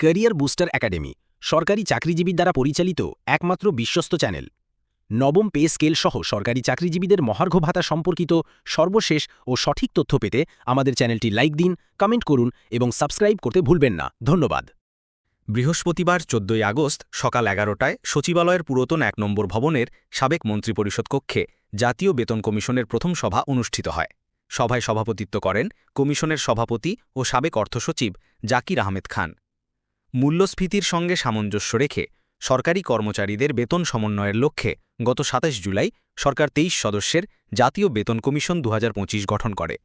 Career booster academy, সরকারি চাকরিজীবীর দ্বারা পরিচালিত একমাত্র বিশ্বস্ত চ্যানেল। নবম পে স্কেল সহ সরকারি চাকরিজীবীদের মহার্ঘ ভাতা সম্পর্কিত সর্বশেষ ও সঠিক তথ্য পেতে আমাদের চ্যানেলটি লাইক দিন, কমেন্ট করুন এবং সাবস্ক্রাইব করতে ভুলবেন না। ধন্যবাদ। বৃহস্পতিবার, চোদ্দই আগস্ট, সকাল এগারোটায় সচিবালয়ের পুরাতন এক নম্বর ভবনের সাবেক মন্ত্রিপরিষদ কক্ষে জাতীয় বেতন কমিশনের প্রথম সভা অনুষ্ঠিত হয়। সভায় সভাপতিত্ব করেন কমিশনের সভাপতি ও সাবেক অর্থসচিব জাকির আহমেদ খান। মূল্যস্ফীতির সঙ্গে সামঞ্জস্য রেখে সরকারি কর্মচারীদের বেতন সমন্বয়ের লক্ষ্যে গত ২৭ জুলাই সরকার তেইশ সদস্যের জাতীয় বেতন কমিশন দু হাজার পঁচিশ গঠন করে।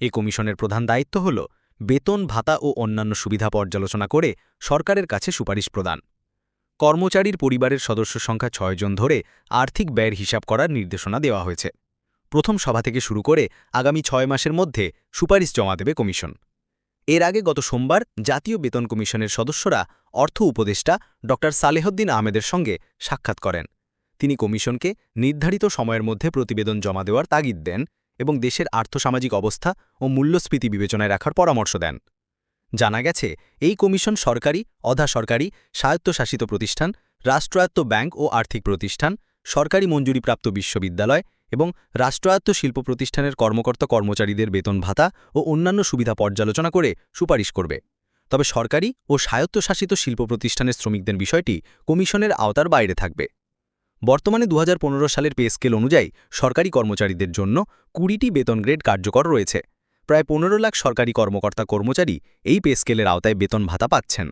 এ কমিশনের প্রধান দায়িত্ব হল বেতন, ভাতা ও অন্যান্য সুবিধা পর্যালোচনা করে সরকারের কাছে সুপারিশ প্রদান। কর্মচারীর পরিবারের সদস্য সংখ্যা ছয় জন ধরে আর্থিক ব্যয়ের হিসাব করার নির্দেশনা দেওয়া হয়েছে। প্রথম সভা থেকে শুরু করে আগামী ছয় মাসের মধ্যে সুপারিশ জমা দেবে কমিশন। এর আগে গত সোমবার জাতীয় বেতন কমিশনের সদস্যরা অর্থ উপদেষ্টা ড. সালেহদ্দিন আহমেদের সঙ্গে সাক্ষাৎ করেন। তিনি কমিশনকে নির্ধারিত সময়ের মধ্যে প্রতিবেদন জমা দেওয়ার তাগিদ দেন এবং দেশের আর্থসামাজিক অবস্থা ও মূল্যস্ফীতি বিবেচনায় রাখার পরামর্শ দেন। জানা গেছে, এই কমিশন সরকারি অধা সরকারি স্বায়ত্তশাসিত প্রতিষ্ঠান, রাষ্ট্রায়ত্ত ব্যাংক ও আর্থিক প্রতিষ্ঠান, সরকারি মঞ্জুরিপ্রাপ্ত বিশ্ববিদ্যালয় এবং রাষ্ট্রায়ত্ত শিল্প প্রতিষ্ঠানের কর্মকর্তা কর্মচারীদের বেতন ভাতা ও অন্যান্য সুবিধা পর্যালোচনা করে সুপারিশ করবে। তবে সরকারি ও স্বায়ত্তশাসিত শিল্প প্রতিষ্ঠানের শ্রমিকদের বিষয়টি কমিশনের আওতার বাইরে থাকবে। বর্তমানে দু হাজার পনেরো সালের পে স্কেল অনুযায়ী সরকারি কর্মচারীদের জন্য কুড়িটি বেতন গ্রেড কার্যকর রয়েছে। প্রায় পনেরো লাখ সরকারি কর্মকর্তা কর্মচারী এই পে স্কেলের আওতায় বেতন ভাতা পাচ্ছেন।